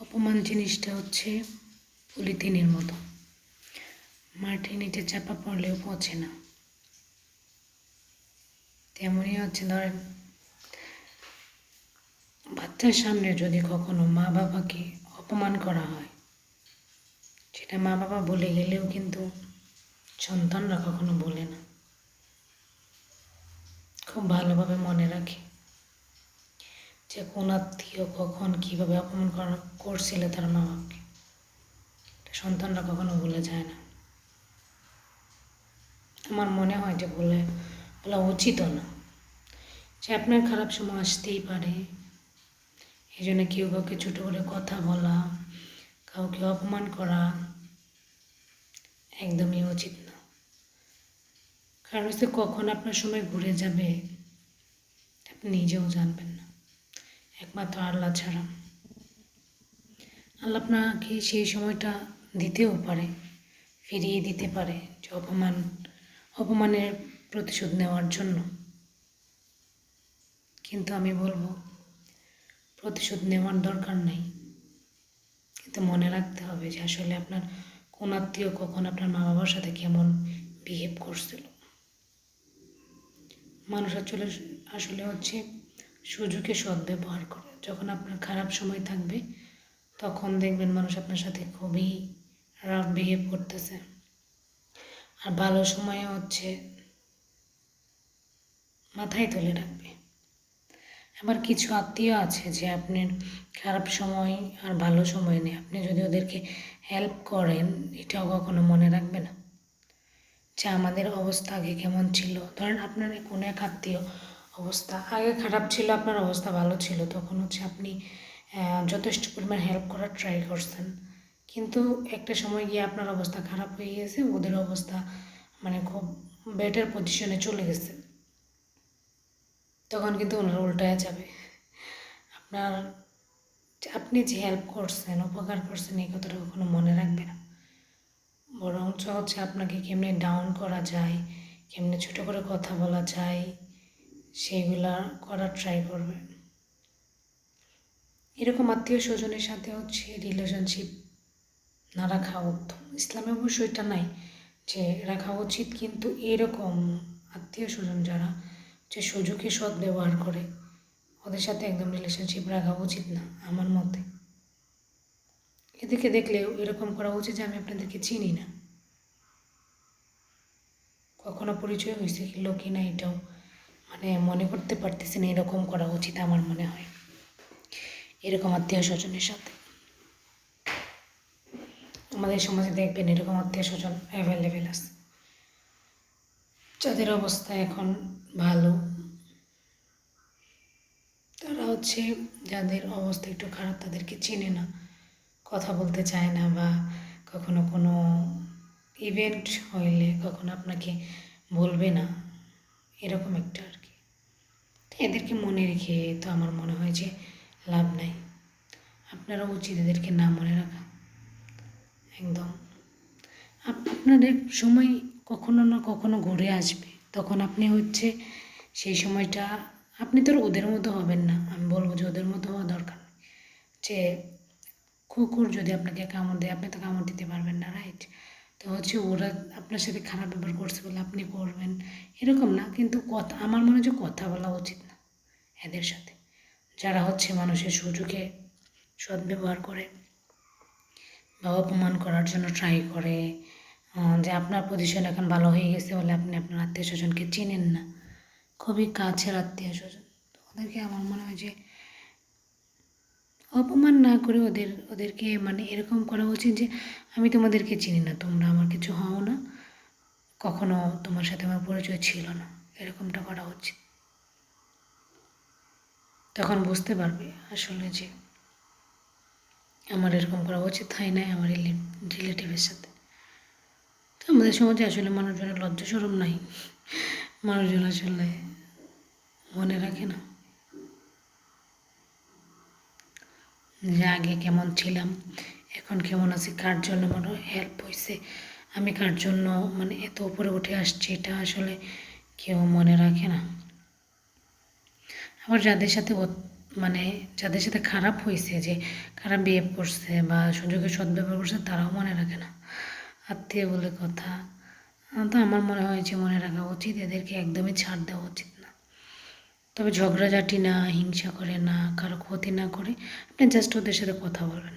অপমান জিনিসটা হচ্ছে পলিথিনের মতো। মাটির নিচে চাপা পড়লেও পচে না। তেমনই হচ্ছে ধরেন, বাচ্চার সামনে যদি কখনো মা বাবাকে অপমান করা হয়, সেটা মা বাবা বলে গেলেও কিন্তু সন্তানরা কখনো বলে না। খুব ভালোভাবে মনে রাখে। যে কোন আত্মীয় কখন কীভাবে অপমান করা, করছিল তার মা বাবাকে সন্তানরা কখনো ভুলে যায় না। আমার মনে হয় যে বলে, বলা উচিতও না। যে আপনার খারাপ সময় আসতেই পারে। এই জন্য কেউ কাউকে ছোটো করে কথা বলা, কাউকে অপমান করা একদমই উচিত না। কারণ হচ্ছে কখন আপনার সময় ঘুরে যাবে, আপনি নিজেও জানবেন। একমাত্র আল্লাহ ছাড়া। আল্লাহ আপনাকে সেই সময়টা দিতেও পারে, ফিরিয়ে দিতে পারে যে অপমান, অপমানের প্রতিশোধ নেওয়ার জন্য। কিন্তু আমি বলব, প্রতিশোধ নেওয়ার দরকার নেই। কিন্তু মনে রাখতে হবে যে আসলে আপনার কোন আত্মীয় কখন আপনার মা বাবার সাথে কেমন বিহেভ করছিল। মানুষ আসলে আসলে হচ্ছে সুযোগে সদ্ব্যবহার করে যখন আপনার খারাপ সময় থাকবে, তখন দেখবেন মানুষ আপনার সাথে খুবই রাফ বিহেভ করতেছে। আর ভালো সময়ে হচ্ছে মাথায় তুলে রাখবে। আবার কিছু আত্মীয় আছে যে আপনার খারাপ সময় আর ভালো সময় নেই। আপনি যদি ওদেরকে হেল্প করেন, এটাও কখনো মনে রাখবে না। যে আমাদের অবস্থা আগে কেমন ছিল? ধরেন আপনার কোনো এক আত্মীয় অবস্থা। আগে খারাপ ছিল, আপনার অবস্থা ভালো ছিল, তখন হচ্ছে আপনি যথেষ্ট পরিমাণ হেল্প করার ট্রাই করছেন। কিন্তু একটা সময় গিয়ে আপনার অবস্থা খারাপ হয়ে গেছে, ওদের অবস্থা মানে খুব বেটার পজিশনে চলে গেছে। তখন কিন্তু ওনারা উল্টায় যাবে। আপনার, আপনি যে হেল্প করছেন, উপকার করছেন, এই কথাটা কখনো মনে রাখবে না। বরঞ্চ হচ্ছে আপনাকে কেমনে ডাউন করা যায়, কেমনে ছোটো করে কথা বলা যায় সেইগুলা করার ট্রাই করবে। এরকম আত্মীয় স্বজনের সাথে হচ্ছে রিলেশনশিপ না রাখা উত্তম। ইসলামে অবশ্য এটা নাই যে রাখা উচিত, কিন্তু এরকম আত্মীয় স্বজন যারা যে সুযোগে সৎ ব্যবহার করে, ওদের সাথে একদম রিলেশনশিপ রাখা উচিত না আমার মতে। এদেরকে দেখলেও এরকম করা উচিত যে আমি আপনাদেরকে চিনি না। কখনো পরিচয় হয়েছে কি লোকই না এটাও মানে মনে করতে পারতেছি না এরকম করা উচিত আমার মনে হয়। এরকম আত্মীয় স্বজনের সাথে। আমাদের সমাজে দেখবেন এরকম আত্মীয় স্বজন অ্যাভেলেবেল আছে। যাদের অবস্থা এখন ভালো, তারা হচ্ছে যাদের অবস্থা একটু খারাপ তাদেরকে চেনে না, কথা বলতে চায় না বা কখনো কোনো ইভেন্ট হইলে কখনো আপনাকে বলবে না। এরকম একটা আর এদেরকে মনে রেখে তো আমার মনে হয় যে লাভ নাই। আপনারা উচিত এদেরকে না মনে রাখা। একদম। আপ- আপনার সময় কখনো না কখনো ঘুরে আসবে। তখন আপনি হচ্ছে সেই সময়টা, আপনি তো ওদের মতো হবেন না। আমি বলব যে ওদের মতো হওয়া দরকার। যে কুকুর যদি আপনাকে কামড় দেয়, আপনি তো কামড় দিতে পারবেন না রাইট তো হচ্ছে ওরা আপনার সাথে খারাপ ব্যবহার করছে বলে আপনি করবেন। এরকম না, কিন্তু কথা আমার মনে হয় কথা বলা উচিত না। এদের সাথে। যারা হচ্ছে মানুষের সুযোগে সদ্ব্যবহার করে বা অপমান করার জন্য ট্রাই করে যে আপনার পজিশন এখন ভালো হয়ে গেছে বলে আপনি আপনার আত্মীয় স্বজনকে চিনেন না। খুবই কাছের আত্মীয় স্বজন। তো ওদেরকে আমার মনে হয় যে অপমান না করে ওদের, ওদেরকে মানে এরকম করা উচিত যে আমি তোমাদেরকে চিনি না, তোমরা আমার কিছু হও না। কখনো তোমার সাথে আমার পরিচয় ছিল না। এরকমটা করা উচিত। তখন বুঝতে পারবে আসলে যে আমার এরকম করা উচিত হয় নাই আমার রিলেটিভের সাথে। তো আমাদের সমাজে আসলে মানুষজনের লজ্জা সরম নাই। মানুষজন আসলে মনে রাখে না। যে আগে কেমন ছিলাম, এখন কেমন আছি, কার জন্য আমার হেল্প হয়েছে আমি কার জন্য মানে এত উপরে উঠে আসছি, এটা আসলে কেউ মনে রাখে না। আবার যাদের সাথে মানে যাদের সাথে খারাপ হয়েছে যে খারাপ বিহেভ করছে বা সুযোগের সদ্ব্যবহার করছে তারাও মনে রাখে না। আত্মীয় বলে কথা। তো আমার মনে হয় যে মনে রাখা উচিত, এদেরকে একদমই ছাড় দেওয়া উচিত না। তবে ঝগড়াঝাটি না, হিংসা করে না, কারও ক্ষতি না করে আপনি জাস্ট ওদের সাথে কথা বলবেন